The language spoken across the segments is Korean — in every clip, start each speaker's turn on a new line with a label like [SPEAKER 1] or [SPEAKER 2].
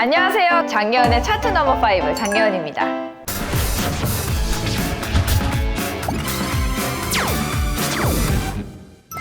[SPEAKER 1] 안녕하세요. 장예은의 차트 넘버 5 장예은입니다.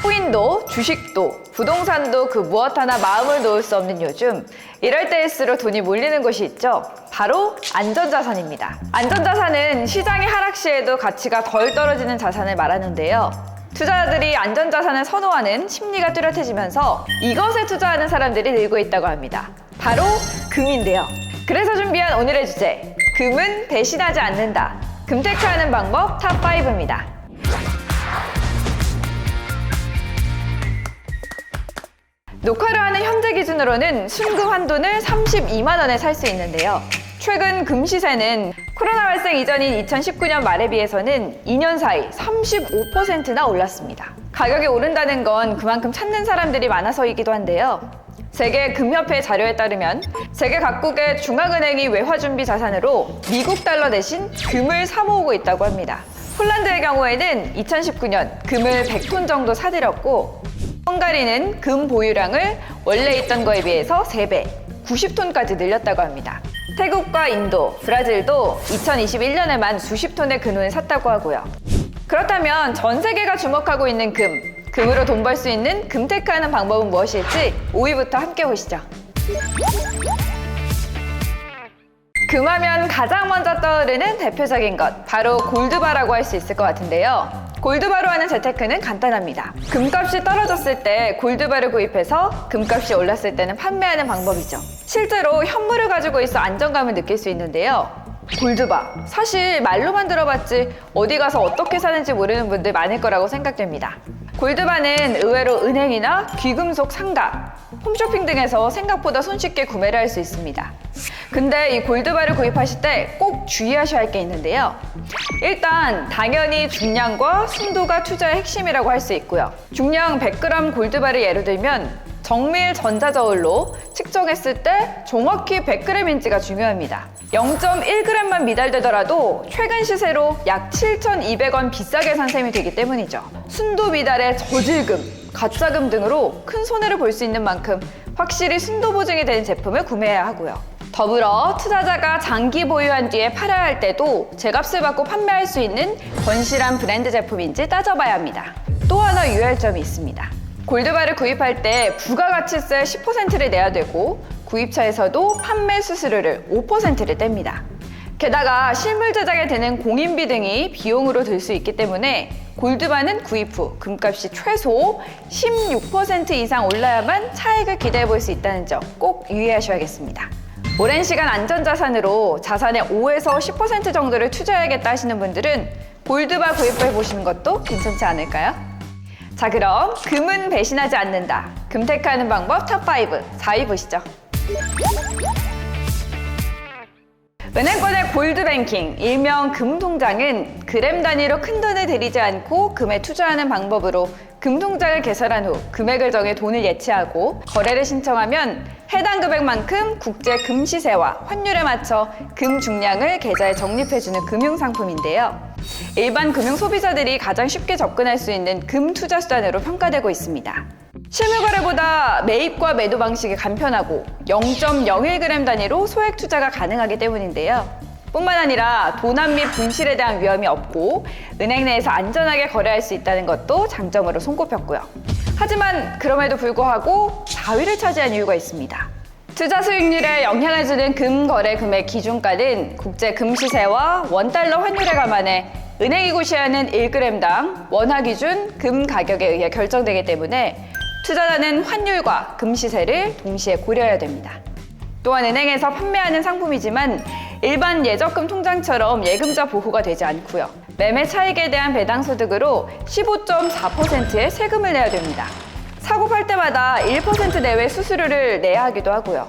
[SPEAKER 1] 코인도 주식도 부동산도 그 무엇 하나 마음을 놓을 수 없는 요즘 이럴 때일수록 돈이 몰리는 곳이 있죠. 바로 안전자산입니다. 안전자산은 시장의 하락 시에도 가치가 덜 떨어지는 자산을 말하는데요. 투자자들이 안전자산을 선호하는 심리가 뚜렷해지면서 이것에 투자하는 사람들이 늘고 있다고 합니다. 바로 금인데요. 그래서 준비한 오늘의 주제, 금은 배신하지 않는다. 금테크하는 방법 탑5입니다. 녹화를 하는 현재 기준으로는 순금 한 돈을 32만 원에 살 수 있는데요. 최근 금 시세는 코로나 발생 이전인 2019년 말에 비해서는 2년 사이 35%나 올랐습니다. 가격이 오른다는 건 그만큼 찾는 사람들이 많아서이기도 한데요. 세계 금협회 자료에 따르면 세계 각국의 중앙은행이 외화 준비 자산으로 미국 달러 대신 금을 사모으고 있다고 합니다. 폴란드의 경우에는 2019년 금을 100톤 정도 사들였고 헝가리는 금 보유량을 원래 있던 거에 비해서 3배, 90톤까지 늘렸다고 합니다. 태국과 인도, 브라질도 2021년에만 수십 톤의 근원을 샀다고 하고요. 그렇다면 전 세계가 주목하고 있는 금, 금으로 돈 벌 수 있는 금테크하는 방법은 무엇일지 5위부터 함께 보시죠. 금하면 가장 먼저 떠오르는 대표적인 것, 바로 골드바라고 할 수 있을 것 같은데요. 골드바로 하는 재테크는 간단합니다. 금값이 떨어졌을 때 골드바를 구입해서 금값이 올랐을 때는 판매하는 방법이죠. 실제로 현물을 가지고 있어 안정감을 느낄 수 있는데요. 골드바. 사실 말로만 들어봤지 어디 가서 어떻게 사는지 모르는 분들 많을 거라고 생각됩니다. 골드바는 의외로 은행이나 귀금속 상가, 홈쇼핑 등에서 생각보다 손쉽게 구매를 할 수 있습니다. 근데 이 골드바를 구입하실 때 꼭 주의하셔야 할 게 있는데요. 일단 당연히 중량과 순도가 투자의 핵심이라고 할 수 있고요. 중량 100g 골드바를 예로 들면 정밀 전자저울로 측정했을 때 정확히 100g인지가 중요합니다. 0.1g만 미달되더라도 최근 시세로 약 7,200원 비싸게 산 셈이 되기 때문이죠. 순도 미달의 저질금, 가짜금 등으로 큰 손해를 볼 수 있는 만큼 확실히 순도 보증이 되는 제품을 구매해야 하고요. 더불어 투자자가 장기 보유한 뒤에 팔아야 할 때도 제값을 받고 판매할 수 있는 건실한 브랜드 제품인지 따져봐야 합니다. 또 하나 유의할 점이 있습니다. 골드바를 구입할 때 부가가치세 10%를 내야 되고 구입처에서도 판매 수수료를 5%를 뗍니다. 게다가 실물 제작에 드는 공인비 등이 비용으로 들 수 있기 때문에 골드바는 구입 후 금값이 최소 16% 이상 올라야만 차익을 기대해 볼 수 있다는 점 꼭 유의하셔야겠습니다. 오랜 시간 안전자산으로 자산의 5에서 10% 정도를 투자해야겠다 하시는 분들은 골드바 구입해 보시는 것도 괜찮지 않을까요? 자 그럼 금은 배신하지 않는다. 금테크하는 방법 탑5 4위 보시죠. 은행권의 골드뱅킹, 일명 금통장은 그램 단위로 큰 돈을 들이지 않고 금에 투자하는 방법으로 금통장을 개설한 후 금액을 정해 돈을 예치하고 거래를 신청하면 해당 금액만큼 국제 금 시세와 환율에 맞춰 금 중량을 계좌에 적립해주는 금융상품인데요. 일반 금융 소비자들이 가장 쉽게 접근할 수 있는 금 투자 수단으로 평가되고 있습니다. 실물 거래보다 매입과 매도 방식이 간편하고 0.01g 단위로 소액 투자가 가능하기 때문인데요. 뿐만 아니라 도난 및 분실에 대한 위험이 없고 은행 내에서 안전하게 거래할 수 있다는 것도 장점으로 손꼽혔고요. 하지만 그럼에도 불구하고 4위를 차지한 이유가 있습니다. 투자 수익률에 영향을 주는 금 거래 금액 기준가는 국제 금 시세와 원달러 환율에 감안해 은행이 고시하는 1g당 원화 기준 금 가격에 의해 결정되기 때문에 투자자는 환율과 금 시세를 동시에 고려해야 됩니다. 또한 은행에서 판매하는 상품이지만 일반 예적금 통장처럼 예금자 보호가 되지 않고요. 매매 차익에 대한 배당 소득으로 15.4%의 세금을 내야 됩니다. 사고 팔 때마다 1% 내외 수수료를 내야 하기도 하고요.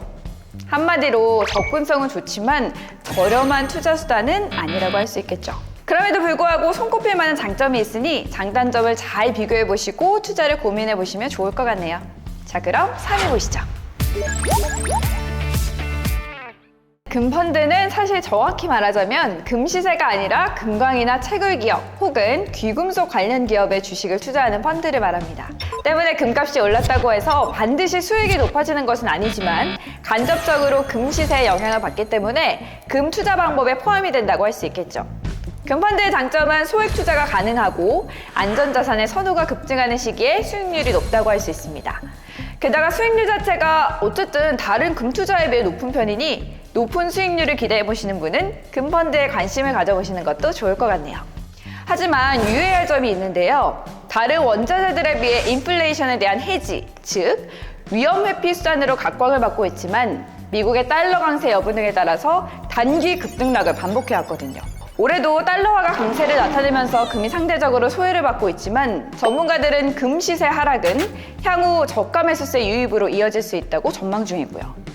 [SPEAKER 1] 한마디로 접근성은 좋지만 저렴한 투자 수단은 아니라고 할 수 있겠죠. 그럼에도 불구하고 손꼽힐 만한 장점이 있으니 장단점을 잘 비교해 보시고 투자를 고민해 보시면 좋을 것 같네요. 자, 그럼 3위 보시죠. 금펀드는 사실 정확히 말하자면 금시세가 아니라 금광이나 채굴 기업 혹은 귀금속 관련 기업의 주식을 투자하는 펀드를 말합니다. 때문에 금값이 올랐다고 해서 반드시 수익이 높아지는 것은 아니지만 간접적으로 금시세에 영향을 받기 때문에 금 투자 방법에 포함이 된다고 할 수 있겠죠. 금펀드의 장점은 소액 투자가 가능하고 안전자산의 선호가 급증하는 시기에 수익률이 높다고 할 수 있습니다. 게다가 수익률 자체가 어쨌든 다른 금 투자에 비해 높은 편이니 높은 수익률을 기대해 보시는 분은 금펀드에 관심을 가져보시는 것도 좋을 것 같네요. 하지만 유의할 점이 있는데요. 다른 원자재들에 비해 인플레이션에 대한 해지, 즉 위험 회피 수단으로 각광을 받고 있지만 미국의 달러 강세 여부 등에 따라서 단기 급등락을 반복해 왔거든요. 올해도 달러화가 강세를 나타내면서 금이 상대적으로 소외를 받고 있지만 전문가들은 금 시세 하락은 향후 저가 매수세 유입으로 이어질 수 있다고 전망 중이고요.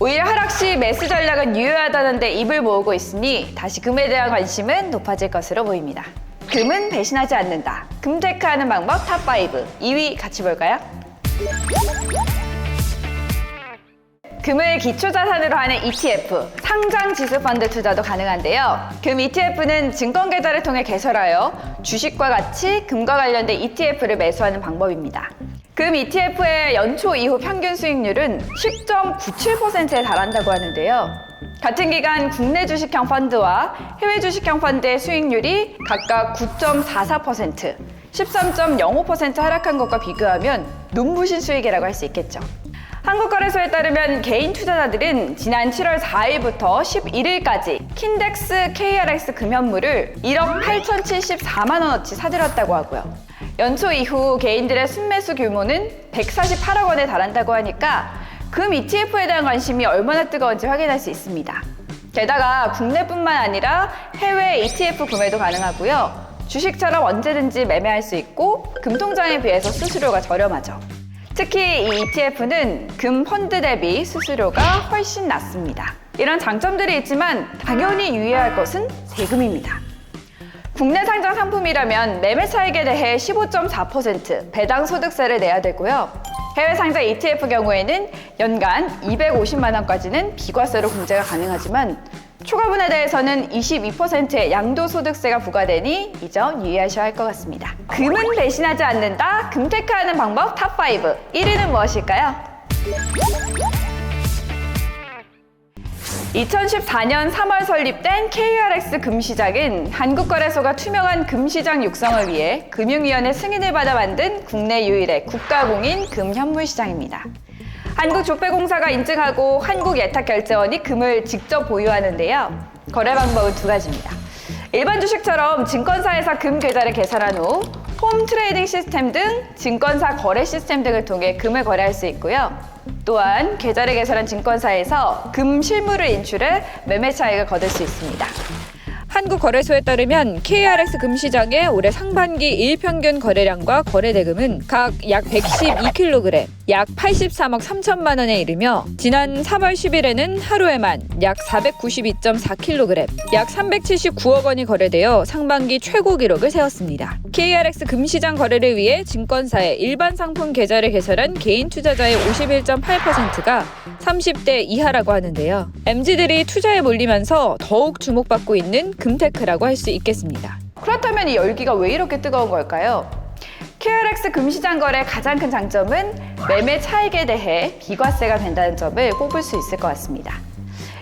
[SPEAKER 1] 오히려 하락 시 매수 전략은 유효하다는데 입을 모으고 있으니 다시 금에 대한 관심은 높아질 것으로 보입니다. 금은 배신하지 않는다. 금테크하는 방법 탑5 2위 같이 볼까요? 금을 기초자산으로 하는 ETF, 상장 지수 펀드 투자도 가능한데요. 금 ETF는 증권 계좌를 통해 개설하여 주식과 같이 금과 관련된 ETF를 매수하는 방법입니다. 금 ETF의 연초 이후 평균 수익률은 10.97%에 달한다고 하는데요. 같은 기간 국내 주식형 펀드와 해외 주식형 펀드의 수익률이 각각 9.44%, 13.05% 하락한 것과 비교하면 눈부신 수익이라고 할 수 있겠죠. 한국거래소에 따르면 개인 투자자들은 지난 7월 4일부터 11일까지 킨덱스 KRX 금연물을 1억 8,074만 원어치 사들였다고 하고요. 연초 이후 개인들의 순매수 규모는 148억 원에 달한다고 하니까 금 ETF에 대한 관심이 얼마나 뜨거운지 확인할 수 있습니다. 게다가 국내뿐만 아니라 해외 ETF 구매도 가능하고요. 주식처럼 언제든지 매매할 수 있고 금통장에 비해서 수수료가 저렴하죠. 특히 이 ETF는 금 펀드 대비 수수료가 훨씬 낮습니다. 이런 장점들이 있지만 당연히 유의할 것은 세금입니다. 국내 상장 상품이라면 매매 차익에 대해 15.4% 배당 소득세를 내야 되고요. 해외 상장 ETF 경우에는 연간 250만 원까지는 비과세로 공제가 가능하지만 초과분에 대해서는 22%의 양도소득세가 부과되니 이 점 유의하셔야 할 것 같습니다. 금은 배신하지 않는다. 금테크하는 방법 탑5. 1위는 무엇일까요? 2014년 3월 설립된 KRX 금시장은 한국거래소가 투명한 금시장 육성을 위해 금융위원회 승인을 받아 만든 국내 유일의 국가공인 금현물시장입니다. 한국조폐공사가 인증하고 한국예탁결제원이 금을 직접 보유하는데요. 거래 방법은 두 가지입니다. 일반 주식처럼 증권사에서 금 계좌를 개설한 후 홈 트레이딩 시스템 등 증권사 거래 시스템 등을 통해 금을 거래할 수 있고요. 또한 계좌를 개설한 증권사에서 금 실물을 인출해 매매 차익을 거둘 수 있습니다. 한국거래소에 따르면 KRX 금시장의 올해 상반기 일평균 거래량과 거래대금은 각 약 112kg, 약 83억 3천만 원에 이르며 지난 3월 10일에는 하루에만 약 492.4kg, 약 379억 원이 거래되어 상반기 최고 기록을 세웠습니다. KRX 금시장 거래를 위해 증권사의 일반 상품 계좌를 개설한 개인 투자자의 51.8%가 30대 이하라고 하는데요. MZ들이 투자에 몰리면서 더욱 주목받고 있는 금테크라고 할 수 있겠습니다. 그렇다면 이 열기가 왜 이렇게 뜨거운 걸까요? KRX 금시장 거래의 가장 큰 장점은 매매 차익에 대해 비과세가 된다는 점을 꼽을 수 있을 것 같습니다.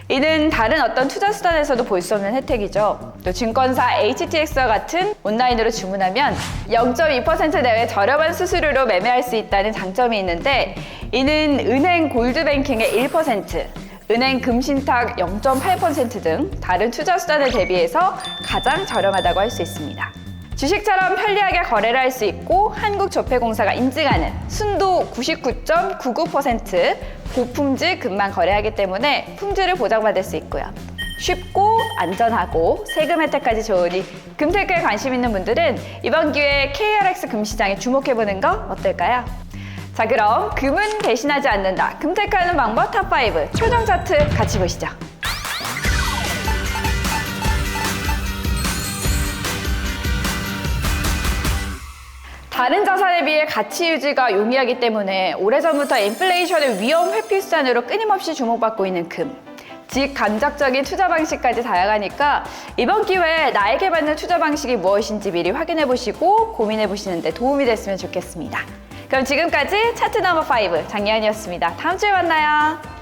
[SPEAKER 1] 이는 다른 어떤 투자 수단에서도 볼 수 없는 혜택이죠. 또 증권사 HTX와 같은 온라인으로 주문하면 0.2% 내외 저렴한 수수료로 매매할 수 있다는 장점이 있는데 이는 은행 골드뱅킹의 1%, 은행 금신탁 0.8%등 다른 투자 수단에 대비해서 가장 저렴하다고 할 수 있습니다. 주식처럼 편리하게 거래를 할 수 있고 한국조폐공사가 인증하는 순도 99.99% 고품질 금만 거래하기 때문에 품질을 보장받을 수 있고요. 쉽고 안전하고 세금 혜택까지 좋으니 금테크에 관심 있는 분들은 이번 기회에 KRX 금시장에 주목해보는 거 어떨까요? 자 그럼 금은 배신하지 않는다. 금테크하는 방법 탑5 최종 차트 같이 보시죠. 다른 자산에 비해 가치 유지가 용이하기 때문에 오래전부터 인플레이션의 위험 회피 수단으로 끊임없이 주목받고 있는 금. 직간접적인 투자 방식까지 다양하니까 이번 기회에 나에게 맞는 투자 방식이 무엇인지 미리 확인해 보시고 고민해 보시는데 도움이 됐으면 좋겠습니다. 그럼 지금까지 차트 넘버 5 장예은이었습니다. 다음 주에 만나요.